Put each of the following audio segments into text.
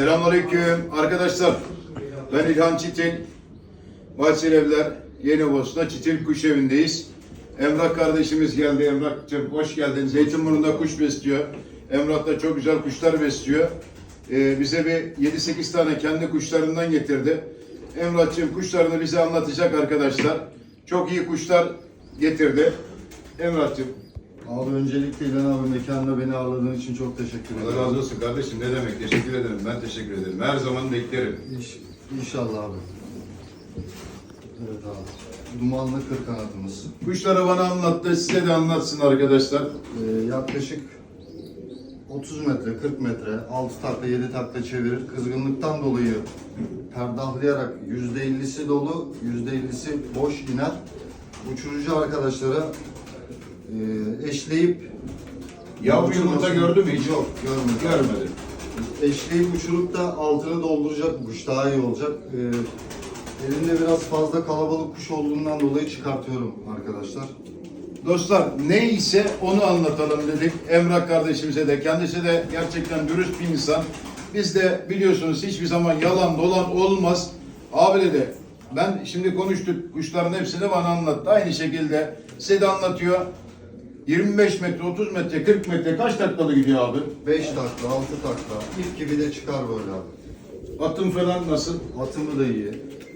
Selamünaleyküm arkadaşlar. Ben İlhan Çitil. Bahçeli Evler, Yeni Bosna Çitil Kuş Evi'ndeyiz. Emrah kardeşimiz geldi. Emrah'cığım hoş geldin. Zeytinburnu'nda kuş besliyor. Emrah da çok güzel kuşlar besliyor. Ee, bize bir 7-8 tane kendi kuşlarından getirdi. Emrah'cığım kuşlarını bize anlatacak arkadaşlar. Çok iyi kuşlar getirdi. Emrah'cığım Abi öncelikle İlhan abi mekanına beni ağırladığın için çok teşekkür ederim. Allah razı olsun kardeşim. Ne demek? Teşekkür ederim. Ben teşekkür ederim. Her zaman beklerim. İş, inşallah abi. Evet abi. Dumanlı kır kanatımız. Kuşları bana anlattı. Size de anlatsın arkadaşlar. Ee, yaklaşık 30 metre, 40 metre, 6 takla, 7 takla çevirir. Kızgınlıktan dolayı perdahlayarak %50'si dolu, %50'si boş iner. Uçurucu arkadaşlara e, eşleyip Yavru yumurta gördü mü hiç? Yok, görmedim. Görmedim. Eşleyip uçurup da altını dolduracak bu kuş daha iyi olacak. Ee, elimde biraz fazla kalabalık kuş olduğundan dolayı çıkartıyorum arkadaşlar. Dostlar neyse onu anlatalım dedik. Emrah kardeşimize de kendisi de gerçekten dürüst bir insan. Biz de biliyorsunuz hiçbir zaman yalan dolan olmaz. Abi dedi ben şimdi konuştuk kuşların hepsini bana anlattı. Aynı şekilde size de anlatıyor. 25 metre, 30 metre, 40 metre kaç taklalı gidiyor abi? 5 takla, 6 takla. İlk gibi de çıkar böyle abi. Atım falan nasıl? Atımı da iyi.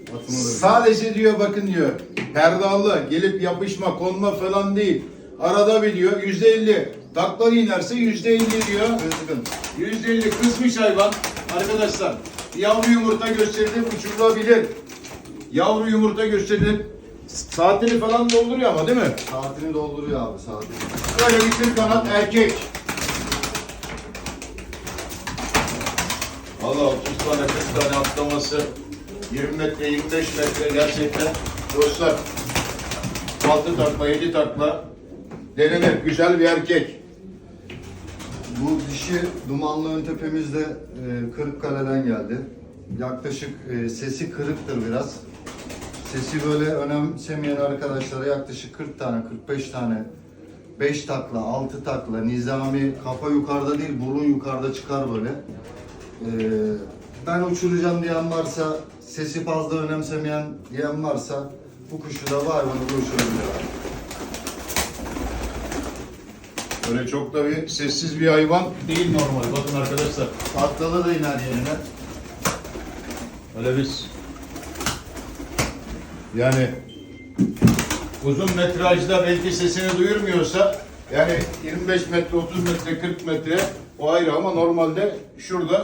Atımı da iyi. Sadece diyor bakın diyor perdalı gelip yapışma konma falan değil. Arada bir diyor yüzde elli. Takla inerse yüzde elli diyor. Kızgın. Yüzde elli kızmış hayvan. Arkadaşlar yavru yumurta gösterilip uçurulabilir. Yavru yumurta gösterilip saatini falan dolduruyor ama değil mi? Saatini dolduruyor abi saatini. Böyle bir kanat erkek. Valla 30 tane 40 tane atlaması 20 metre 25 metre gerçekten dostlar 6 takla 7 takla denenir güzel bir erkek. Bu dişi dumanlı ön tepemizde e, Kırıkkale'den geldi. Yaklaşık e, sesi kırıktır biraz. Sesi böyle önemsemeyen arkadaşlara yaklaşık 40 tane, 45 tane 5 takla, 6 takla, nizami, kafa yukarıda değil, burun yukarıda çıkar böyle. E, ben uçuracağım diyen varsa, sesi fazla önemsemeyen diyen varsa bu kuşu da var bunu uçurabilir. abi. Böyle çok da bir sessiz bir hayvan değil normal bakın arkadaşlar. Taklalı da iner yerine. Öyle biz yani uzun metrajda belki sesini duyurmuyorsa yani 25 metre, 30 metre, 40 metre o ayrı ama normalde şurada